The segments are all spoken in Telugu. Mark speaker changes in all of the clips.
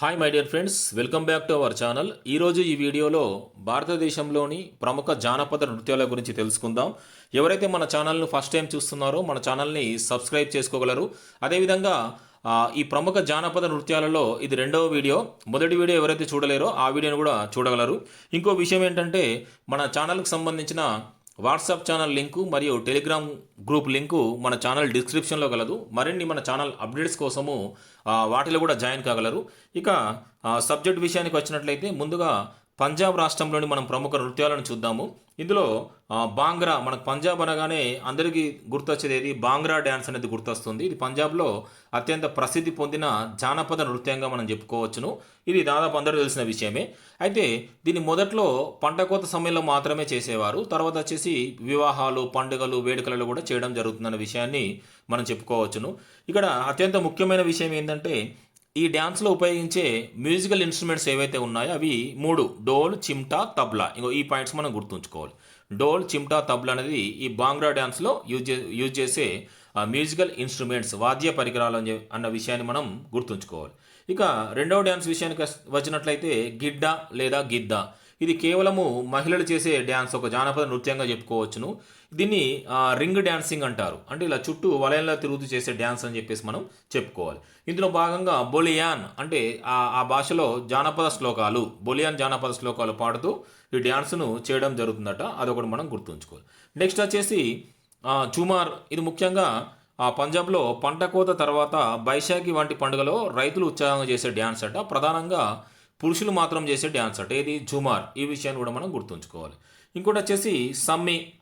Speaker 1: Hi my dear friends welcome back to our channel ఈరోజు ఈ వీడియోలో భారతదేశంలోని ప్రముఖ జానపద నృత్యాల గురించి తెలుసుకుందాం. ఎవరైతే మన ఛానల్ను ఫస్ట్ టైం చూస్తున్నారో మన ఛానల్ని సబ్స్క్రైబ్ చేసుకోగలరు. అదేవిధంగా ఈ ప్రముఖ జానపద నృత్యాలలో ఇది రెండవ వీడియో. మొదటి వీడియో ఎవరైతే చూడలేరో ఆ వీడియోని కూడా చూడగలరు. ఇంకో విషయం ఏంటంటే మన ఛానల్కి సంబంధించిన వాట్సాప్ ఛానల్ లింకు మరియు టెలిగ్రామ్ గ్రూప్ లింకు మన ఛానల్ డిస్క్రిప్షన్లో కలదు. మరిన్ని మన ఛానల్ అప్డేట్స్ కోసము వాటిలో కూడా జాయిన్ కాగలరు. ఇక సబ్జెక్ట్ విషయానికి వచ్చినట్లయితే ముందుగా పంజాబ్ రాష్ట్రంలోని మనం ప్రముఖ నృత్యాలను చూద్దాము. ఇందులో బాంగ్రా మనకు పంజాబ్ అనగానే అందరికీ గుర్తొచ్చేది ఏది? బాంగ్రా డ్యాన్స్ అనేది గుర్తొస్తుంది. ఇది పంజాబ్లో అత్యంత ప్రసిద్ధి పొందిన జానపద నృత్యంగా మనం చెప్పుకోవచ్చును. ఇది దాదాపు అందరూ తెలిసిన విషయమే. అయితే దీన్ని మొదట్లో పంట కోత సమయంలో మాత్రమే చేసేవారు. తర్వాత వచ్చేసి వివాహాలు పండుగలు వేడుకలలో కూడా చేయడం జరుగుతుందన్న విషయాన్ని మనం చెప్పుకోవచ్చును. ఇక్కడ అత్యంత ముఖ్యమైన విషయం ఏంటంటే ఈ డ్యాన్స్లో ఉపయోగించే మ్యూజికల్ ఇన్స్ట్రుమెంట్స్ ఏవైతే ఉన్నాయో అవి మూడు. డోల్ చిమ్టా తబ్లా. ఇంకో ఈ పాయింట్స్ మనం గుర్తుంచుకోవాలి. డోల్ చిమ్టా తబ్లా అనేది ఈ బాంగ్రా డ్యాన్స్లో యూజ్ చే యూజ్ చేసే మ్యూజికల్ ఇన్స్ట్రుమెంట్స్ వాద్య పరికరాలు అని అన్న విషయాన్ని మనం గుర్తుంచుకోవాలి. ఇక రెండవ డ్యాన్స్ విషయానికి వచ్చినట్లయితే గిడ్డ లేదా గిద్ద. ఇది కేవలము మహిళలు చేసే డ్యాన్స్ ఒక జానపద నృత్యంగా చెప్పుకోవచ్చును. దీన్ని రింగ్ డ్యాన్సింగ్ అంటారు. అంటే ఇలా చుట్టూ వలయంలో తిరుగుతూ చేసే డ్యాన్స్ అని చెప్పేసి మనం చెప్పుకోవాలి. ఇందులో భాగంగా బొలియాన్ అంటే ఆ భాషలో జానపద శ్లోకాలు బొలియాన్ జానపద శ్లోకాలు పాడుతూ ఈ డ్యాన్స్ను చేయడం జరుగుతుందట. అదొకటి మనం గుర్తుంచుకోవాలి. నెక్స్ట్ వచ్చేసి చుమార్. ఇది ముఖ్యంగా ఆ పంజాబ్లో పంట కోత తర్వాత బైశాఖి వంటి పండుగలో రైతులు ఉత్సాహంగా చేసే డ్యాన్స్ అట. ప్రధానంగా పురుషులు మాత్రం చేసే డ్యాన్స్ అంటే. ఇది జుమార్ ఈ విషయాన్ని కూడా మనం గుర్తుంచుకోవాలి. ఇంకోటి వచ్చేసి సమ్మి.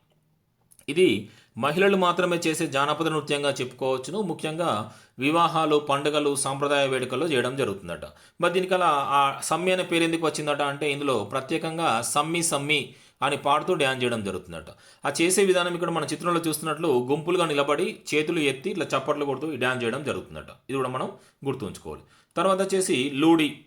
Speaker 1: ఇది మహిళలు మాత్రమే చేసే జానపద నృత్యంగా చెప్పుకోవచ్చును. ముఖ్యంగా వివాహాలు పండుగలు సాంప్రదాయ వేడుకల్లో చేయడం జరుగుతుందట. మరి దీనికి అలా ఆ సమ్మి అనే పేరు ఎందుకు వచ్చిందట అంటే ఇందులో ప్రత్యేకంగా సమ్మి సమ్మి అని పాడుతూ డ్యాన్స్ చేయడం జరుగుతుందట. ఆ చేసే విధానం ఇక్కడ మన చిత్రంలో చూస్తున్నట్లు గుంపులుగా నిలబడి చేతులు ఎత్తి ఇట్లా చప్పట్లు కొడుతూ ఈ డ్యాన్స్ చేయడం జరుగుతుందట. ఇది కూడా మనం గుర్తుంచుకోవాలి. తర్వాత వచ్చేసి లూడి.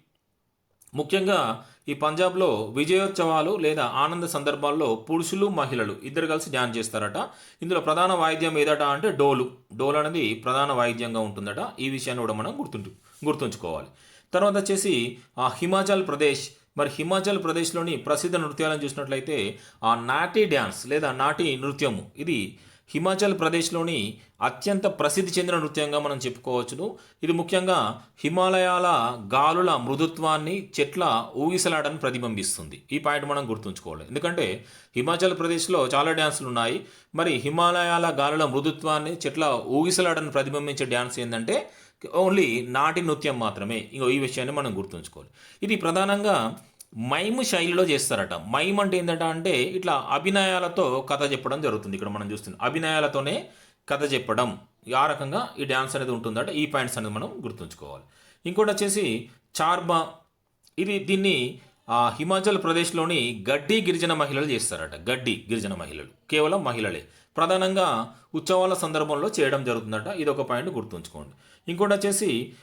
Speaker 1: ముఖ్యంగా ఈ పంజాబ్లో విజయోత్సవాలు లేదా ఆనంద సందర్భాల్లో పురుషులు మహిళలు ఇద్దరు కలిసి ధ్యానం చేస్తారట. ఇందులో ప్రధాన వాయిద్యం ఏదట అంటే డోలు. డోలు అనేది ప్రధాన వాయిద్యంగా ఉంటుందట. ఈ విషయాన్ని కూడా మనం గుర్తుంటు గుర్తుంచుకోవాలి. తర్వాత వచ్చేసి ఆ హిమాచల్ ప్రదేశ్. మరి హిమాచల్ ప్రదేశ్లోని ప్రసిద్ధ నృత్యాలను చూసినట్లయితే ఆ నాటి డ్యాన్స్ లేదా నాటి నృత్యము ఇది హిమాచల్ ప్రదేశ్లోని అత్యంత ప్రసిద్ధి చెందిన నృత్యంగా మనం చెప్పుకోవచ్చును. ఇది ముఖ్యంగా హిమాలయాల గాలుల మృదుత్వాన్ని చెట్ల ఊగిసలాడని ప్రతిబింబిస్తుంది. ఈ పాయింట్ మనం గుర్తుంచుకోవాలి. ఎందుకంటే హిమాచల్ ప్రదేశ్లో చాలా డ్యాన్సులు ఉన్నాయి. మరి హిమాలయాల గాలుల మృదుత్వాన్ని చెట్ల ఊగిసలాడని ప్రతిబింబించే డ్యాన్స్ ఏంటంటే ఓన్లీ నాటి నృత్యం మాత్రమే. ఇంకో ఈ విషయాన్ని మనం గుర్తుంచుకోవాలి. ఇది ప్రధానంగా మైమ్ శైలిలో చేస్తారట. మైమ్ అంటే ఏంటంట అంటే ఇట్లా అభినయాలతో కథ చెప్పడం జరుగుతుంది. ఇక్కడ మనం చూస్తున్నాం అభినయాలతోనే కథ చెప్పడం. ఆ రకంగా ఈ డ్యాన్స్ అనేది ఉంటుందట. ఈ పాయింట్స్ అనేది మనం గుర్తుంచుకోవాలి. ఇంకోటి వచ్చేసి చార్బా ఇది దీన్ని హిమాచల్ ప్రదేశ్లోని గడ్డి గిరిజన మహిళలు చేస్తారట. గడ్డి గిరిజన మహిళలు. కేవలం మహిళలే. ప్రధానంగా ఉత్సవాల సందర్భంలో చేయడం జరుగుతుందట. ఇది ఒక పాయింట్ గుర్తుంచుకోండి. ఇంకోటి వచ్చేసి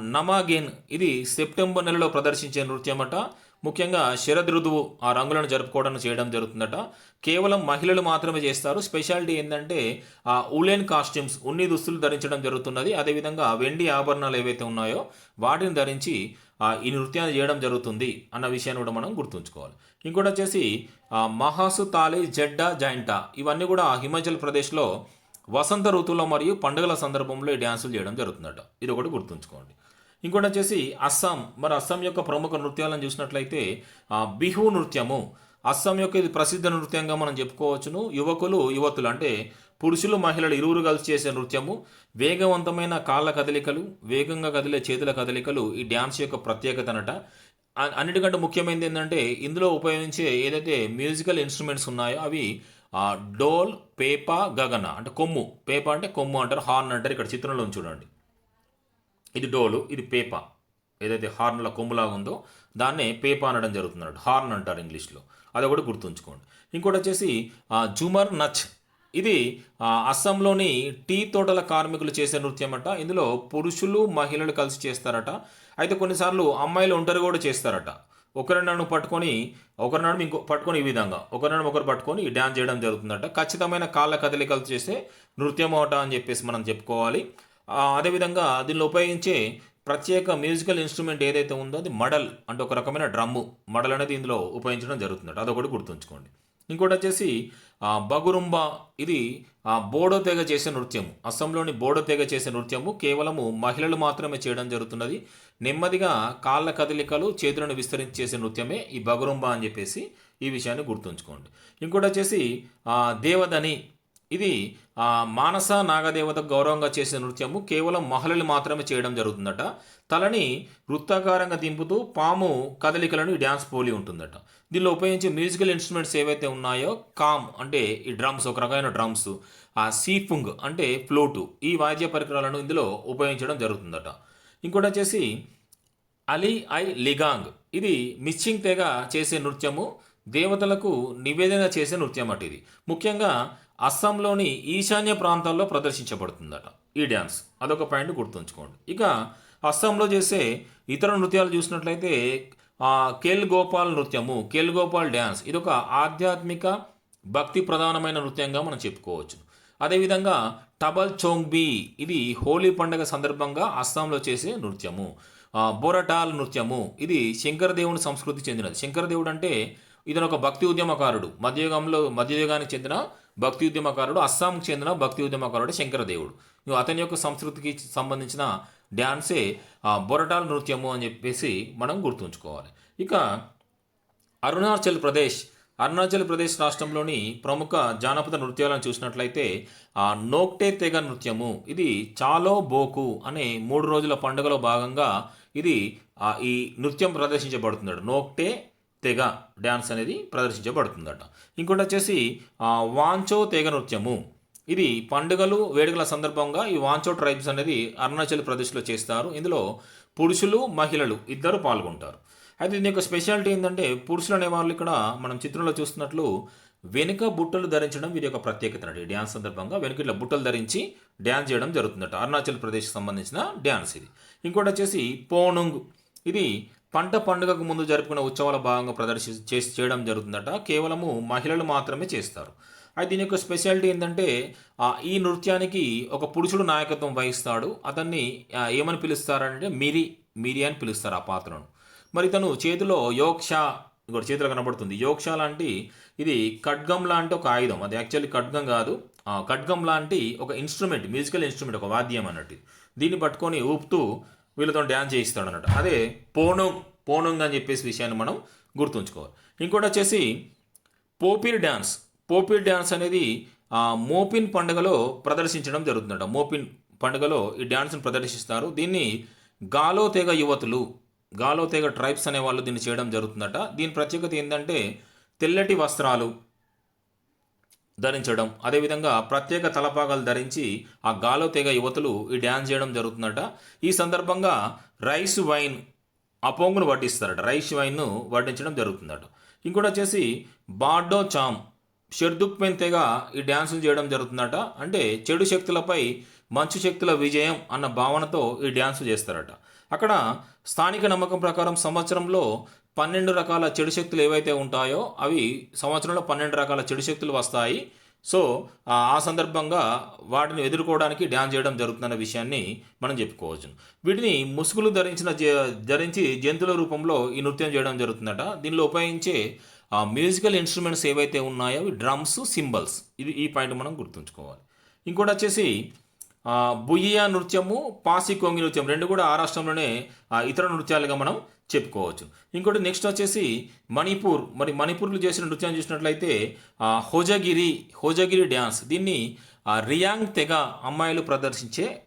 Speaker 1: నమాగేన్ ఇది సెప్టెంబర్ నెలలో ప్రదర్శించే నృత్యం అట. ముఖ్యంగా శరద్ ఋతువు ఆ రంగులను జరుపుకోవడం చేయడం జరుగుతుందట. కేవలం మహిళలు మాత్రమే చేస్తారు. స్పెషాలిటీ ఏంటంటే ఆ ఉలెన్ కాస్ట్యూమ్స్ ఉన్ని దుస్తులు ధరించడం జరుగుతున్నది. అదేవిధంగా వెండి ఆభరణాలు ఏవైతే ఉన్నాయో వాటిని ధరించి ఈ నృత్యాన్ని చేయడం జరుగుతుంది అన్న విషయాన్ని కూడా మనం గుర్తుంచుకోవాలి. ఇంకోటి వచ్చేసి మహాసు తాలి జడ్డా జాయింటా. ఇవన్నీ కూడా హిమాచల్ ప్రదేశ్లో వసంత ఋతువులో మరియు పండుగల సందర్భంలో ఈ డ్యాన్సులు చేయడం జరుగుతుందట. ఇది ఒకటి గుర్తుంచుకోండి. ఇంకోటి వచ్చేసి అస్సాం. మరి అస్సాం యొక్క ప్రముఖ నృత్యాలను చూసినట్లయితే బిహు నృత్యము. అస్సాం యొక్క ఇది ప్రసిద్ధ నృత్యంగా మనం చెప్పుకోవచ్చును. యువకులు యువతులు అంటే పురుషులు మహిళలు ఇరువురు కలిసి చేసే నృత్యము. వేగవంతమైన కాళ్ళ కదలికలు వేగంగా కదిలే చేతుల కదలికలు ఈ డ్యాన్స్ యొక్క ప్రత్యేకత అనట. అన్నిటికంటే ముఖ్యమైనది ఏంటంటే ఇందులో ఉపయోగించే ఏదైతే మ్యూజికల్ ఇన్స్ట్రుమెంట్స్ ఉన్నాయో అవి డోల్ పేప గగన అంటే కొమ్ము. పేప అంటే కొమ్ము అంటారు హార్న్ అంటారు. ఇక్కడ చిత్రంలో చూడండి. ఇది డోలు ఇది పేప. ఏదైతే హార్న్ల కొమ్ములాగా ఉందో దాన్నే పేప అనడం జరుగుతుంది హార్న్ అంటారు ఇంగ్లీష్లో. అది ఒకటి గుర్తుంచుకోండి. ఇంకోటి వచ్చేసి జుమర్ నచ్. ఇది అస్సాంలోని టీ తోటల కార్మికులు చేసే నృత్యం అట. ఇందులో పురుషులు మహిళలు కలిసి చేస్తారట. అయితే కొన్నిసార్లు అమ్మాయిలు ఒంటరి కూడా చేస్తారట. ఒకరి పట్టుకొని ఒకరి ఇంకో పట్టుకొని ఈ విధంగా. ఒకరి ఒకరు పట్టుకొని ఈ డ్యాన్స్ చేయడం జరుగుతుందట. ఖచ్చితమైన కాళ్ళ కదలికలు చేసే నృత్యం అట అని చెప్పేసి మనం చెప్పుకోవాలి. అదేవిధంగా దీనిలో ఉపయోగించే ప్రత్యేక మ్యూజికల్ ఇన్స్ట్రుమెంట్ ఏదైతే ఉందో అది మడల్ అంటే ఒక రకమైన డ్రమ్ము. మడల్ అనేది ఇందులో ఉపయోగించడం జరుగుతుందట అదొకటి గుర్తుంచుకోండి. ఇంకోటి వచ్చేసి బగురుంబ ఇది బోడో తెగ చేసే నృత్యము. అస్సాంలోని బోడో తెగ చేసే నృత్యము. కేవలము మహిళలు మాత్రమే చేయడం జరుగుతున్నది. నెమ్మదిగా కాళ్ళ కదలికలు చేతులను విస్తరించి చేసే నృత్యమే ఈ బగురుంబ అని చెప్పేసి ఈ విషయాన్ని గుర్తుంచుకోండి. ఇంకోటి వచ్చేసి దేవదని ఇది మానస నాగదేవతకు గౌరవంగా చేసే నృత్యము. కేవలం మహిళలు మాత్రమే చేయడం జరుగుతుందట. తలని వృత్తాకారంగా దింపుతూ పాము కదలికలను ఈ డ్యాన్స్ పోలి ఉంటుందట. దీనిలో ఉపయోగించే మ్యూజికల్ ఇన్స్ట్రుమెంట్స్ ఏవైతే ఉన్నాయో కామ్ అంటే ఈ డ్రమ్స్ ఒక రకమైన డ్రమ్స్ ఆ సీఫుంగ్ అంటే ఫ్లూటు ఈ వాద్య పరికరాలను ఇందులో ఉపయోగించడం జరుగుతుందట. ఇంకోటి వచ్చేసి అలీ ఐ లిగాంగ్. ఇది మిచ్చింగ్ తెగ చేసే నృత్యము. దేవతలకు నివేదన చేసే నృత్యం అట ఇది. ముఖ్యంగా అస్సాంలోని ఈశాన్య ప్రాంతాల్లో ప్రదర్శించబడుతుందట ఈ డ్యాన్స్. అదొక పాయింట్ గుర్తుంచుకోండి. ఇక అస్సాంలో చేసే ఇతర నృత్యాలు చూసినట్లయితే కేల్ గోపాల్ నృత్యము కేల్ గోపాల్ డ్యాన్స్ ఇది ఒక ఆధ్యాత్మిక భక్తి ప్రధానమైన నృత్యంగా మనం చెప్పుకోవచ్చు. అదేవిధంగా టబల్ చోంగ్బీ ఇది హోలీ పండుగ సందర్భంగా అస్సాంలో చేసే నృత్యము. ఆ, బొరటాల్ నృత్యము ఇది శంకరదేవుని సంస్కృతి చెందినది. శంకరదేవుడు అంటే ఇతను ఒక భక్తి ఉద్యమకారుడు. మధ్యయుగంలో మధ్యయుగానికి చెందిన భక్తి ఉద్యమకారుడు అస్సాంకి చెందిన భక్తి ఉద్యమకారుడు శంకరదేవుడు. ఇగో అతని యొక్క సంస్కృతికి సంబంధించిన డ్యాన్సే బొరటాల నృత్యము అని చెప్పేసి మనం గుర్తుంచుకోవాలి. ఇక అరుణాచల్ ప్రదేశ్ అరుణాచల్ ప్రదేశ్ రాష్ట్రంలోని ప్రముఖ జానపద నృత్యాలను చూసినట్లయితే ఆ నోక్టే తెగ నృత్యము ఇది చాలో బోకు అనే మూడు రోజుల పండుగలో భాగంగా ఇది ఈ నృత్యం ప్రదర్శించబడుతున్నాడు నోక్టే తెగ డ్యాన్స్ అనేది ప్రదర్శించబడుతుందట. ఇంకోటి వచ్చేసి వాంచో తెగ నృత్యము. ఇది పండుగలు వేడుకల సందర్భంగా ఈ వాంచో ట్రైబ్స్ అనేది అరుణాచల్ ప్రదేశ్లో చేస్తారు. ఇందులో పురుషులు మహిళలు ఇద్దరు పాల్గొంటారు. అయితే దీని యొక్క స్పెషాలిటీ ఏంటంటే పురుషులు అనేవాళ్ళు ఇక్కడ మనం చిత్రంలో చూస్తున్నట్లు వెనుక బుట్టలు ధరించడం వీరి యొక్క ప్రత్యేకత అండి. డ్యాన్స్ సందర్భంగా వెనుక ఇట్లా బుట్టలు ధరించి డ్యాన్స్ చేయడం జరుగుతుందట. అరుణాచల్ ప్రదేశ్కి సంబంధించిన డ్యాన్స్ ఇది. ఇంకోటి వచ్చేసి పోనుంగ్. ఇది పంట పండుగకు ముందు జరుపుకునే ఉత్సవాల భాగంగా ప్రదర్శి చేసి చేయడం జరుగుతుందట. కేవలము మహిళలు మాత్రమే చేస్తారు. అయితే దీని యొక్క స్పెషాలిటీ ఏంటంటే ఈ నృత్యానికి ఒక పురుషుడు నాయకత్వం వహిస్తాడు. అతన్ని ఏమని పిలుస్తారంటే మిరి మిరి అని పిలుస్తారు ఆ పాత్రను. మరి తను చేతిలో యోక్ష ఇక్కడ చేతిలో కనబడుతుంది. యోక్ష లాంటి ఇది ఖడ్గం లాంటి ఒక ఆయుధం. అది యాక్చువల్లీ ఖడ్గం కాదు. ఖడ్గం లాంటి ఒక ఇన్స్ట్రుమెంట్ మ్యూజికల్ ఇన్స్ట్రుమెంట్ ఒక వాద్యం అన్నట్టు. దీన్ని పట్టుకొని ఊపుతూ వీళ్ళతో డ్యాన్స్ చేయిస్తాడు అన్నట్టు అదే పోనుంగ్ పోనుంగ్ అని చెప్పేసి విషయాన్ని మనం గుర్తుంచుకోవాలి. ఇంకోటి వచ్చేసి పోపిర్ డ్యాన్స్. పోపిర్ డ్యాన్స్ అనేది ఆ, మోపిన్ పండుగలో ప్రదర్శించడం జరుగుతుందట. మోపిన్ పండుగలో ఈ డ్యాన్స్ని ప్రదర్శిస్తారు. దీన్ని గాలో తెగ యువతులు గాలో తెగ ట్రైబ్స్ అనే వాళ్ళు దీన్ని చేయడం జరుగుతుందట. దీని ప్రత్యేకత ఏంటంటే తెల్లటి వస్త్రాలు ధరించడం. అదేవిధంగా ప్రత్యేక తలపాగాలు ధరించి ఆ గాలో తెగ యువతులు ఈ డ్యాన్స్ చేయడం జరుగుతుందట. ఈ సందర్భంగా రైస్ వైన్ అపోంగును వడ్డిస్తారట. రైస్ వైన్ను వడ్డించడం జరుగుతుందట. ఇంకోటి వచ్చేసి బార్డో చామ్ షెర్దుక్మెన్ తెగ ఈ డ్యాన్సులు చేయడం జరుగుతుందట. అంటే చెడు శక్తులపై మంచు శక్తుల విజయం అన్న భావనతో ఈ డ్యాన్సు చేస్తారట. అక్కడ స్థానిక నమ్మకం ప్రకారం సంవత్సరంలో పన్నెండు రకాల చెడు శక్తులు ఏవైతే ఉంటాయో అవి సంవత్సరంలో పన్నెండు రకాల చెడు శక్తులు వస్తాయి. సో ఆ సందర్భంగా వాటిని ఎదుర్కోవడానికి డ్యాన్స్ చేయడం జరుగుతున్న విషయాన్ని మనం చెప్పుకోవచ్చు. వీటిని ముసుగులు ధరించిన జ- ధరించి జంతువుల రూపంలో ఈ నృత్యం చేయడం జరుగుతుందట. దీనిలో ఉపయోగించే మ్యూజికల్ ఇన్స్ట్రుమెంట్స్ ఏవైతే ఉన్నాయో అవి డ్రమ్స్ సింబల్స్. ఇది ఈ పాయింట్ మనం గుర్తుంచుకోవాలి. ఇంకోటి వచ్చేసి బుయ్యా నృత్యము పాసి కొంగి నృత్యం రెండు కూడా ఆ రాష్ట్రంలోనే ఇతర నృత్యాలుగా మనం చెప్పుకోవచ్చు. ఇంకోటి నెక్స్ట్ వచ్చేసి మణిపూర్. మరి మణిపూర్లో చేసిన నృత్యం చూసినట్లయితే హోజగిరి హోజగిరి డ్యాన్స్. దీన్ని రియాంగ్ తెగ అమ్మాయిలు ప్రదర్శించే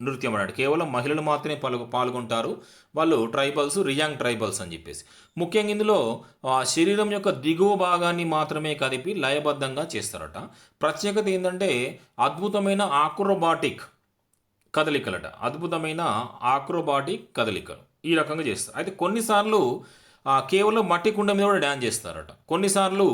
Speaker 1: నృత్యం అన్నాడు కేవలం మహిళలు మాత్రమే పాల్గొ పాల్గొంటారు. వాళ్ళు ట్రైబల్స్ రియాంగ్ ట్రైబల్స్ అని చెప్పేసి. ముఖ్యంగా ఇందులో ఆ శరీరం యొక్క దిగువ భాగాన్ని మాత్రమే కదిపి లయబద్ధంగా చేస్తారట. ప్రత్యేకత ఏంటంటే అద్భుతమైన ఆక్రోబాటిక్ కదలికలట. అద్భుతమైన ఆక్రోబాటిక్ కదలికలు ఈ రకంగా చేస్తారు. అయితే కొన్నిసార్లు ఆ, కేవలం మట్టి కుండ మీద కూడా డ్యాన్స్ చేస్తారట. కొన్నిసార్లు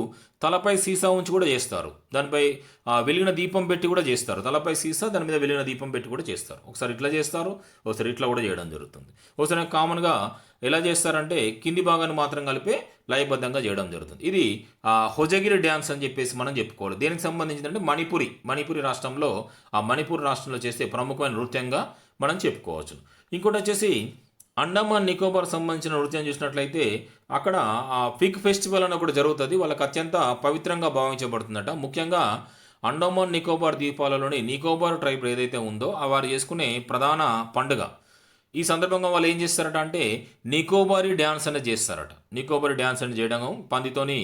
Speaker 1: తలపై సీసా ఉంచి కూడా చేస్తారు. దానిపై ఆ, వెలిగిన దీపం పెట్టి కూడా చేస్తారు. తలపై సీసా దాని మీద వెలిగిన దీపం పెట్టి కూడా చేస్తారు. ఒకసారి ఇట్లా చేస్తారు ఒకసారి ఇట్లా కూడా చేయడం జరుగుతుంది. ఒకసారి కామన్గా ఎలా చేస్తారంటే కింది భాగాన్ని మాత్రం కలిపే లయబద్ధంగా చేయడం జరుగుతుంది. ఇది ఆ, హొజగిరి డ్యాన్స్ అని చెప్పేసి మనం చెప్పుకోవాలి. దేనికి సంబంధించిందంటే మణిపురి. మణిపురి రాష్ట్రంలో ఆ మణిపూర్ రాష్ట్రంలో చేసే ప్రముఖమైన నృత్యంగా మనం చెప్పుకోవచ్చు. ఇంకోటి వచ్చేసి అండమాన్ నికోబార్ సంబంధించిన నృత్యం చూసినట్లయితే అక్కడ ఆ ఫిగ్ ఫెస్టివల్ అని ఒకటి జరుగుతుంది. వాళ్ళకి అత్యంత పవిత్రంగా భావించబడుతుందట. ముఖ్యంగా అండమాన్ నికోబార్ ద్వీపాలలోని నికోబార్ ట్రైబ్ ఏదైతే ఉందో ఆ వారు చేసుకునే ప్రధాన పండుగ. ఈ సందర్భంగా వాళ్ళు ఏం చేస్తారట అంటే నికోబారి డ్యాన్స్ అనేది చేస్తారట. నికోబారి డ్యాన్స్ అనేది చేయడం పందితోని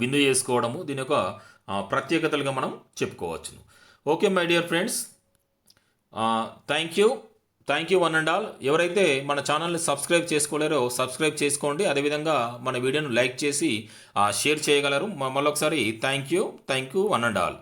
Speaker 1: విందు చేసుకోవడము దీని యొక్క ప్రత్యేకతలుగా మనం చెప్పుకోవచ్చు okay my dear friends. Thank you. Thank you one and all ఎవరైతే మన ఛానల్ని సబ్స్క్రైబ్ చేసుకోలేరో సబ్స్క్రైబ్ చేసుకోండి. అదేవిధంగా మన వీడియోను లైక్ చేసి షేర్ చేయగలరు. మరొకసారి మళ్ళొకసారి thank you thank you one and all